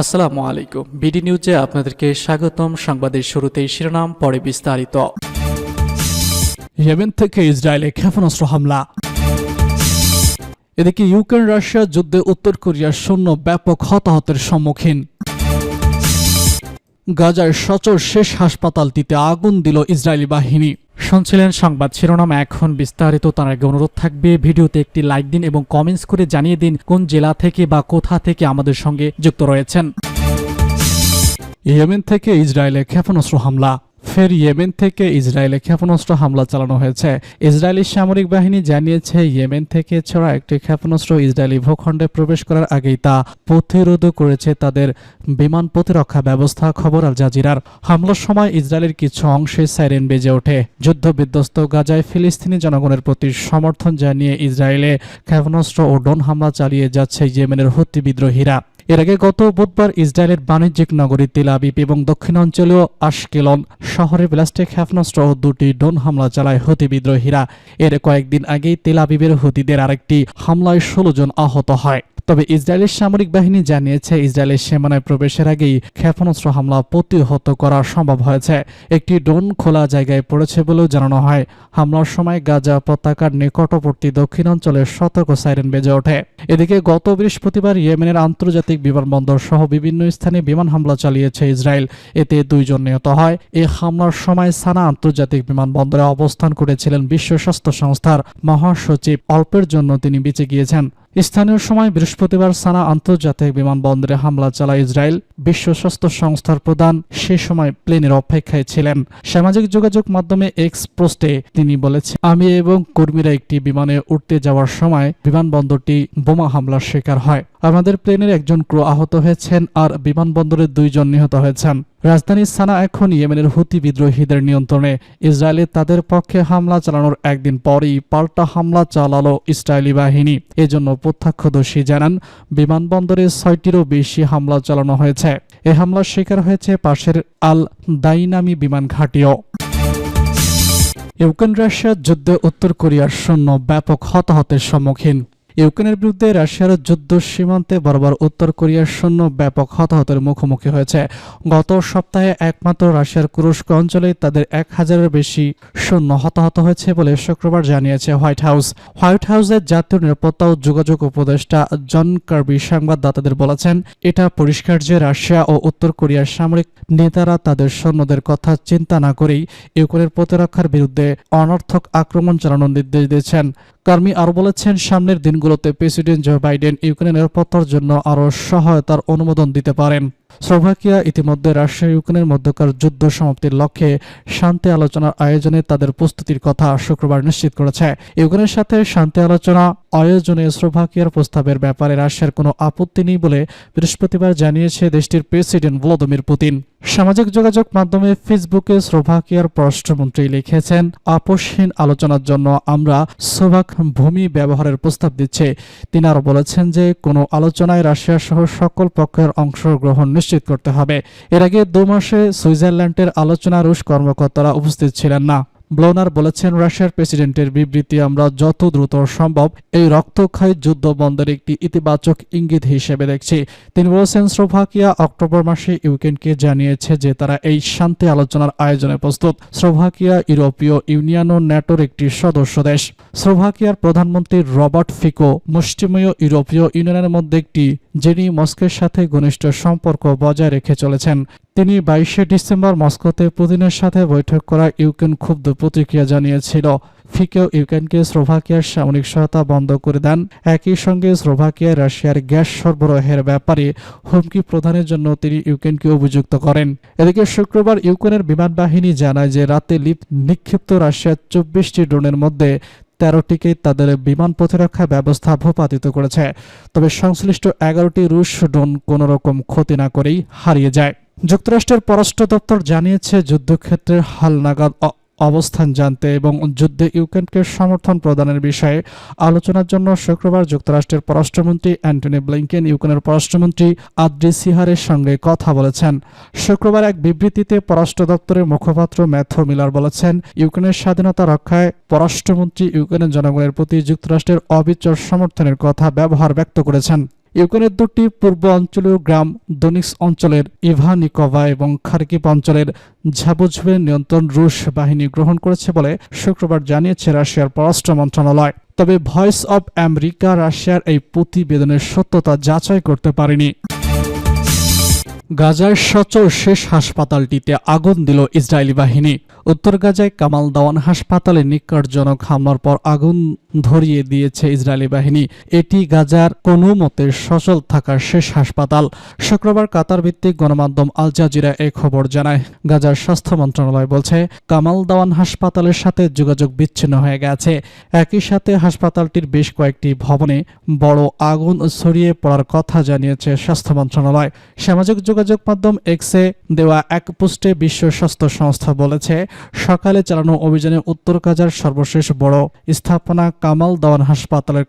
আসসালামু আলাইকুম। বিডি নিউজে আপনাদেরকে স্বাগতম। সংবাদের শুরুতেই শিরোনাম, পরে বিস্তারিত। ইয়েমেন থেকে ইসরায়েলে ক্ষেপণাস্ত্র হামলা। এদিকে ইউক্রেন, রাশিয়া যুদ্ধে উত্তর কোরিয়ার সৈন্য ব্যাপক হতাহতের সম্মুখীন। গাজার সচর শেষ হাসপাতালটিতে আগুন দিল ইসরায়েলি বাহিনী। শুনছিলেন সংবাদ শিরোনাম। এখন বিস্তারিত, তার আগে অনুরোধ থাকবে, ভিডিওতে একটি লাইক দিন এবং কমেন্টস করে জানিয়ে দিন কোন জেলা থেকে বা কোথা থেকে আমাদের সঙ্গে যুক্ত রয়েছেন। ইয়েমেন থেকে ইসরায়েলে ক্ষেপণাস্ত্র হামলা। ফের ইয়েমেন থেকে ইসরায়েলে ক্ষেপণাস্ত্র হামলা চালানো হয়েছে। ইসরায়েলি সামরিক বাহিনী জানিয়েছে, ইয়েমেন থেকে ছড়া একটি ক্ষেপণাস্ত্র ইসরায়েলি ভূখণ্ডে প্রবেশ করার আগেই তা প্রতিরোধ করেছে তাদের বিমান প্রতিরক্ষা ব্যবস্থা, খবর আল জাজিরার। হামলার সময় ইসরায়েলের কিছু অংশে সাইরেন বেজে ওঠে। যুদ্ধ বিধ্বস্ত গাজায় ফিলিস্তিনি জনগণের প্রতি সমর্থন জানিয়ে ইসরায়েলে ক্ষেপণাস্ত্র ও ড্রোন হামলা চালিয়ে যাচ্ছে ইয়েমেনের হুতি বিদ্রোহীরা। এর আগে গত বুধবার ইসরায়েলের বাণিজ্যিক নগরী তেল আবিব এবং দক্ষিণাঞ্চলীয় আশকেলন শহরে প্লাস্টিক ক্ষেপণাস্ত্র দুটি ড্রোন হামলা চালায় হতি বিদ্রোহীরা। এর কয়েকদিন আগেই তেল হতিদের হুতিদের আরেকটি হামলায় ষোলো জন আহত হয়। তবে ইসরায়েলের সামরিক বাহিনী জানিয়েছে, ইসরায়েলের সীমানায় প্রবেশের আগেই ক্ষেপণাস্ত্র হামলা প্রতিহত করা সম্ভব হয়েছে। একটি ড্রোন খোলা জায়গায় পড়েছে বলেও জানানো হয়। হামলার সময় গাজা পতাকার নিকটবর্তী দক্ষিণাঞ্চলের সতর্ক সাইরেন বেজে ওঠে। এদিকে গত বৃহস্পতিবার ইয়েমেনের আন্তর্জাতিক বিমানবন্দর সহ বিভিন্ন স্থানে বিমান হামলা চালিয়েছে ইসরায়েল। এতে দুইজন নিহত হয়। এ হামলার সময় সানা আন্তর্জাতিক বিমানবন্দরে অবস্থান করেছিলেন বিশ্ব স্বাস্থ্য সংস্থার মহাসচিব। অল্পের জন্য তিনি বেঁচে গিয়েছেন। স্থানীয় সময় বৃহস্পতিবার সানা আন্তর্জাতিক বিমানবন্দরে হামলা চালায় ইসরায়েল। বিশ্ব স্বাস্থ্য সংস্থার প্রধান সে সময় প্লেনের অপেক্ষায় ছিলেন। সামাজিক যোগাযোগ মাধ্যমে এক্স পোস্টে তিনি বলেছেন, আমি এবং কর্মীরা একটি বিমানে উঠতে যাওয়ার সময় বিমানবন্দরটি বোমা হামলার শিকার হয়। আমাদের প্লেনের একজন ক্রু আহত হয়েছেন আর বিমানবন্দরের দুইজন নিহত হয়েছেন। রাজধানী সানা এখন ইয়েমেনের হুতি বিদ্রোহীদের নিয়ন্ত্রণে। ইসরায়েলে তাদের পক্ষে হামলা চালানোর একদিন পরই পাল্টা হামলা চালালো ইসরায়েলি বাহিনী। এজন্য প্রত্যক্ষদর্শী জানান, বিমানবন্দরে ছয়টিরও বেশি হামলা চালানো হয়েছে। এ হামলার শিকার হয়েছে পাশের আল দাইনামি বিমান ঘাটিও। ইউক্রেন রাশিয়ার যুদ্ধে উত্তর কোরিয়ার সৈন্য ব্যাপক হতাহতের সম্মুখীন। ইউক্রেনের বিরুদ্ধে রাশিয়ার যুদ্ধ সীমান্তে বরাবর উত্তর কোরিয়ার সৈন্য ব্যাপক হতাহতের মুখোমুখি হয়েছে। গত সপ্তাহে একমাত্র রাশিয়ার কুরস্ক অঞ্চলে তাদের এক হাজারের বেশি সৈন্য হতাহত হয়েছে বলে শুক্রবার জানিয়েছে হোয়াইট হাউস। হোয়াইট হাউসের জাতীয় নিরাপত্তা ও যোগাযোগ উপদেষ্টা জন কার্বি সংবাদদাতাদের বলেছেন, এটা পরিষ্কার যে রাশিয়া ও উত্তর কোরিয়ার সামরিক নেতারা তাদের সৈন্যদের কথা চিন্তা না করেই ইউক্রেনের প্রতিরক্ষার বিরুদ্ধে অনর্থক আক্রমণ চালানোর নির্দেশ দিয়েছেন। কার্মি আরও বলেছেন, সামনের দিনগুলোতে প্রেসিডেন্ট জো বাইডেন ইউক্রেনের নিরাপত্তার জন্য আরও সহায়তার অনুমোদন দিতে পারেন। স্লোভাকিয়া ইতিমধ্যে রাশিয়া ইউক্রেনের মধ্যকার যুদ্ধ সমাপ্তির লক্ষ্যে শান্তি আলোচনার আয়োজনে তাদের প্রস্তুতির কথা শুক্রবার নিশ্চিত করেছে। ইউক্রেনের সাথে শান্তি আলোচনা আয়োজনে স্লোভাকিয়ার প্রস্তাবের ব্যাপারে রাশিয়ার কোনো আপত্তি নেই বলে বৃহস্পতিবার জানিয়েছে দেশটির প্রেসিডেন্ট ভ্লাদিমির পুতিন। সামাজিক যোগাযোগ মাধ্যমে ফেসবুকে স্লোভাকিয়ার পররাষ্ট্রমন্ত্রী লিখেছেন আপোষহীন আলোচনার জন্য আমরা সোভাক ভূমি ব্যবহারের প্রস্তাব দিচ্ছে। তিনি আরও বলেছেন যে, কোনো আলোচনায় রাশিয়া সহ সকল পক্ষের অংশগ্রহণ করতে হবে। এর আগে দু মাসে সুইজারল্যান্ডের আলোচনা রুশ কর্মকর্তারা উপস্থিত ছিলেন না। ব্লোনার বলেছেন, রাশিয়ার প্রেসিডেন্টের বিবৃতি আমরা যত দ্রুত সম্ভব এই রক্তক্ষয়ী যুদ্ধ বন্ধের একটি ইতিবাচক ইঙ্গিত হিসেবে দেখছি। তিনি বলেছেন, স্লোভাকিয়া অক্টোবর মাসে ইউক্রেনকে জানিয়েছে যে তারা এই শান্তি আলোচনার আয়োজনে প্রস্তুত। স্লোভাকিয়া ইউরোপীয় ইউনিয়ন ও ন্যাটোর একটি সদস্য দেশ। স্লোভাকিয়ার প্রধানমন্ত্রী রবার্ট ফিকো মুষ্টিমেয় ইউরোপীয় ইউনিয়নের মধ্যে একটি, যিনি মস্কের সাথে ঘনিষ্ঠ সম্পর্ক বজায় রেখে চলেছেন। তিনি বাইশে ডিসেম্বর মস্কোতে পুতিনের সাথে বৈঠক করা ইউক্রেন ক্ষুব্ধ প্রতিক্রিয়া জানিয়েছিল। ফিকেও ইউক্রেনকে স্লোভাকিয়ার সামরিক সহায়তা বন্ধ করে দেন। একই সঙ্গে স্লোভাকিয়ায় রাশিয়ার গ্যাস সরবরাহের ব্যাপারে হুমকি প্রদানের জন্য তিনি ইউক্রেনকে অভিযুক্ত করেন। এদিকে শুক্রবার ইউক্রেনের বিমান বাহিনী জানায় যে রাতে লিপ নিক্ষিপ্ত রাশিয়ার চব্বিশটি ড্রোনের মধ্যে তেরোটিকে তাদের বিমান প্রতিরক্ষা ব্যবস্থা ভূপাতিত করেছে। তবে সংশ্লিষ্ট এগারোটি রুশ ড্রোন কোনোরকম ক্ষতি না করেই হারিয়ে যায়। যুক্তরাষ্ট্রের পররাষ্ট্র দপ্তর জানিয়েছে, যুদ্ধক্ষেত্রের হালনাগাদ অবস্থান জানতে এবং যুদ্ধে ইউক্রেনকে সমর্থন প্রদানের বিষয়ে আলোচনার জন্য শুক্রবার যুক্তরাষ্ট্রের পররাষ্ট্রমন্ত্রী অ্যান্টনি ব্লিংকেন, ইউক্রেনের পররাষ্ট্রমন্ত্রী আদ্রি সিহারের সঙ্গে কথা বলেছেন। শুক্রবার এক বিবৃতিতে পররাষ্ট্র দপ্তরের মুখপাত্র ম্যাথু মিলার বলেছেন, ইউক্রেনের স্বাধীনতা রক্ষায় পররাষ্ট্রমন্ত্রী ইউক্রেনের জনগণের প্রতি যুক্তরাষ্ট্রের অবিচর সমর্থনের কথা ব্যবহার ব্যক্ত করেছেন। ইউক্রেনের দুটি পূর্ব অঞ্চলীয় গ্রাম দনিক্স অঞ্চলের ইভানিকভা এবং খারকিপ অঞ্চলের ঝাবুঝবের নিয়ন্ত্রণ রুশ বাহিনী গ্রহণ করেছে বলে শুক্রবার জানিয়েছে রাশিয়ার পররাষ্ট্র মন্ত্রণালয়। তবে ভয়েস অব আমেরিকা রাশিয়ার এই প্রতিবেদনের সত্যতা যাচাই করতে পারেনি। গাজার সচল শেষ হাসপাতালটিতে আগুন দিল ইসরায়েলি বাহিনী। উত্তর গাজায় কামাল দাওয়ান হাসপাতালে নিকটজনক হামলার পর আগুন ধরিয়ে দিয়েছে ইসরায়েলি বাহিনী। এটি গাজার কোনো মতে সচল থাকার শেষ হাসপাতাল। শুক্রবার কাতার ভিত্তিক গণমাধ্যম আল জাজিরা এই খবর জানায়। গাজার স্বাস্থ্য মন্ত্রণালয় বলছে, কামাল দাওয়ান হাসপাতালের সাথে যোগাযোগ বিচ্ছিন্ন হয়ে গেছে। একই সাথে হাসপাতালটির বেশ কয়েকটি ভবনে বড় আগুন ছড়িয়ে পড়ার কথা জানিয়েছে স্বাস্থ্য মন্ত্রণালয়। সামাজিক যোগাযোগ মাধ্যম এক্সে দেওয়া এক পোস্টে বিশ্ব স্বাস্থ্য সংস্থা বলেছে, সকালে চালানো অভিযানে উত্তর কাজার সর্বশেষ বড় স্থাপনা কামাল দাওয়ান হাসপাতালের